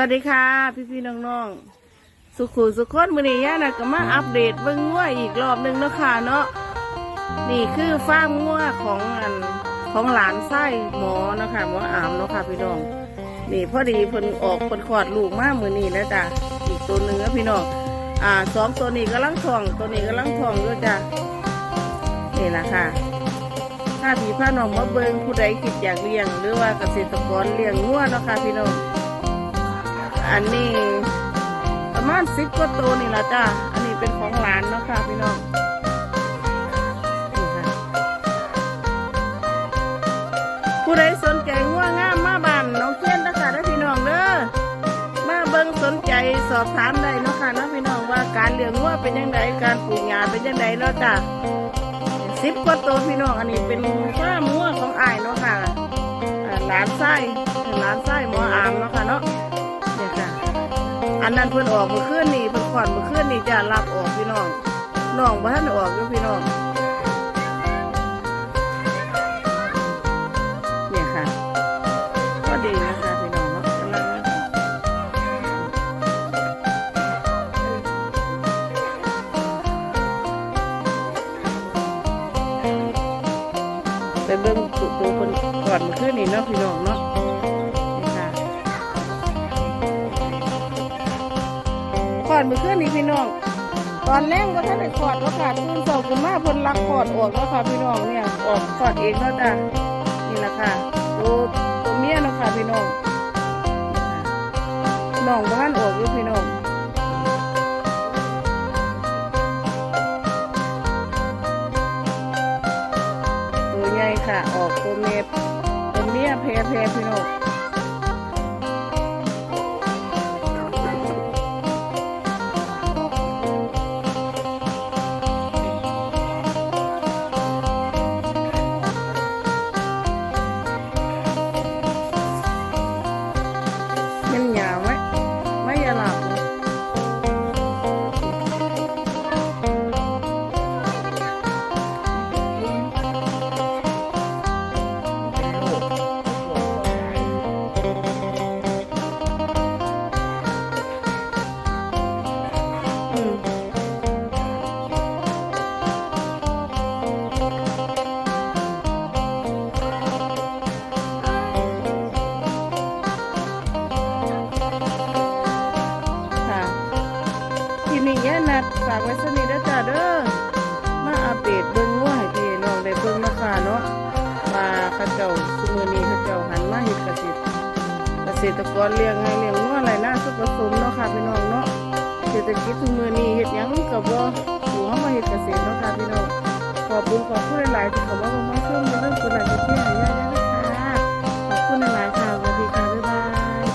วัสดีค่ะ พี่พี่ๆน้องๆสุขุสุขคนมือนี้ย่านะก็มาอัปเดตเบิ้งงัวอีกรอบหนึ่งนะค่ะเนาะนี่คือฟาร์มงัวของอันของหลานไส้หมอนะคะหมออามเนาะค่ะพี่น้องนี่พอดีเพิ่นออกเพิ่นคลอดลูกมากมือนี้แล้วจ้ะอีกตัวหนึ่งนะพี่น้องอ่าสองตัวนี้กำลังทองตัวนี้กำลังทองด้วยจ้ะนี่แหละค่ะถ้าพี่พาน้องมาเบิงผู้ใดคิดอยากเลี้ยง หรือว่าเกษตรกรเลี้ยงงัวเนาะค่ะพี่น้อง อันนี้ประมาณสิบกว่าตัวนี่ละจ้า อันนี้เป็นของหลานเนาะค่ะพี่น้องนี่ค่ะผู้ใดสนใจงัวงามมาบ้านน้องเทียนนะคะได้พี่น้องเด้อมาเบิ่งสนใจสอบถามได้เนาะค่ะเนาะพี่น้องว่าการเลี้ยงงัวเป็นยังไงการปลูกหญ้าเป็นยังไงเนาะจ้าสิบกว่าตัวพี่น้องอันนี้ อันนั้นเพิ่นออกเมื่อคืนนี่เพิ่นขวัญเมื่อคืนนี่จะรับออกพี่น้องน้องบ่ทันออกอยู่พี่น้องเนี่ยค่ะก็ดีนะคะพี่น้องเนาะกำลังไปเบิ่งตัวตัวเพิ่นก่อนเมื่อคืนนี่เนาะพี่น้องเนาะ ขอดมือขึ้นนี่พี่น้อง ตอนแรกก็ท่านได้ขอดแล้วค่ะตื่นเช้าขึ้นมาเพิ่นลักขอดออกแล้วค่ะพี่น้องเนี่ยออกขอดเองแล้วจ้ะนี่แหละค่ะตัวตัวเมียเนาะค่ะพี่น้องน้องบ้านออกอยู่พี่น้องตัวใหญ่ค่ะออกตัวเมียตัวเมียแพ้แพ้พี่น้อง ย่นัดฝากไว้สนิทนะจ๊ะเด้อมาอัปเดตเบิ่งว่าให้พี่น้องได้เบิ่งเนาะค่ะเนาะว่าเขาเจ้าซุมื้อนี้เขาเจ้าหันมาเฮ็ดเกษตรเกษตรกรเลี้ยงไงเลี้ยงงัวอะไรน่าสุผสมเนาะค่ะพี่น้องเนาะเศรษฐกิจทุกมือนี้เฮ็ดหยังก็บ่อยู่เฮามาเฮ็ดเกษตรเนาะค่ะพี่น้องขอบคุณขอบคุณหลายๆที่เข้ามาเบิ่งมาชมในเรื่องกดไลค์กดแชร์ให้ย่า